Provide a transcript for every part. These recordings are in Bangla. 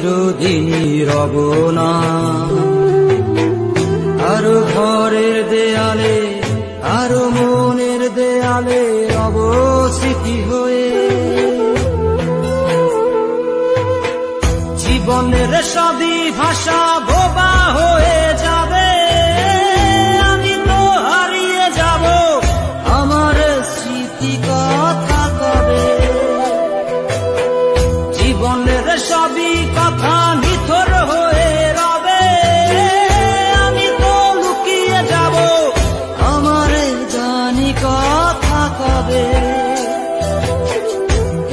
চিরদিনই রব না। আরও ঘরের দেয়ালে, আরও মনের দেয়ালে রব স্মৃতি হয়ে। জীবনের সবই ভাষা সবই কথা নিথর হয়ে রবে। আমি তো লুকিয়ে যাব আমার জানি কথা কবে।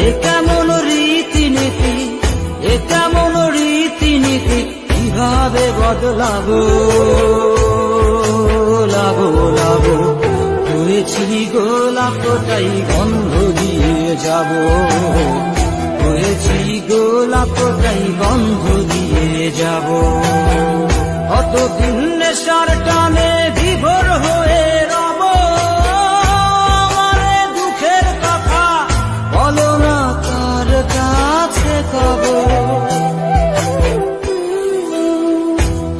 এ কেমন রীতিনীতি, এ কেমন রীতিনীতি, কীভাবে বদলাবো, লাবো লাবো। হয়েছি গোলাপটাই গন্ধ দিয়ে যাব। হয়েছি গোলাপটাই গন্ধ দিয়ে যাব। অত ভিন্নেশ্বর টানে বিভোর হয়ে কথা কাছে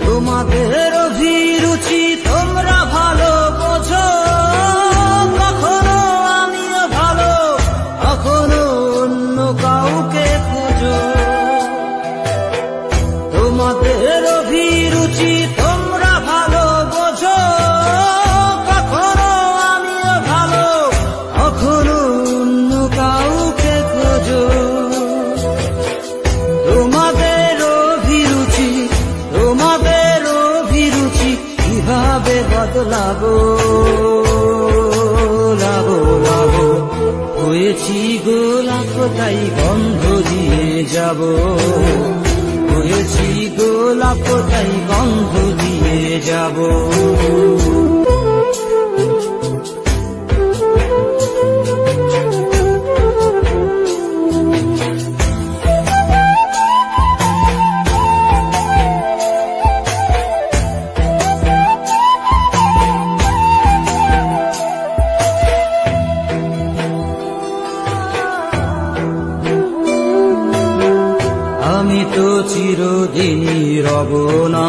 তোমাদের অভিরুচি লাগো লাগো লাবো হয়েছি গোলাপ তাই গন্ধ দিয়ে যাব। হয়েছি গোলাপ তাই গন্ধ দিয়ে যাব। আমি তো চিরদিনই রব না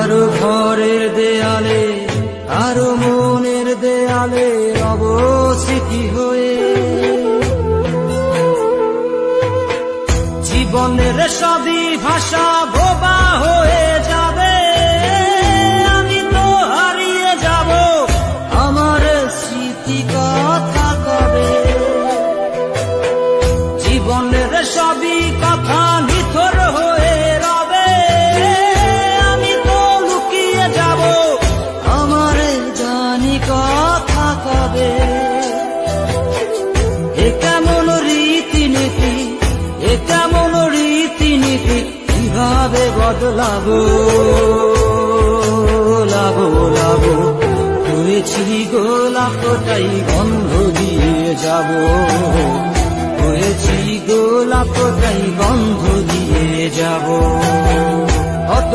আরও ঘরের দেয়ালে, আরও মনের দেয়ালে রব স্মৃতি হয়ে জীবনের সবই ভাষা বোবা হয়ে যাবে বদলাবো লাবো লাবো হয়েছি গোলাপটাই গন্ধ দিয়ে যাব। হয়েছি গোলাপটাই গন্ধ দিয়ে যাব। অত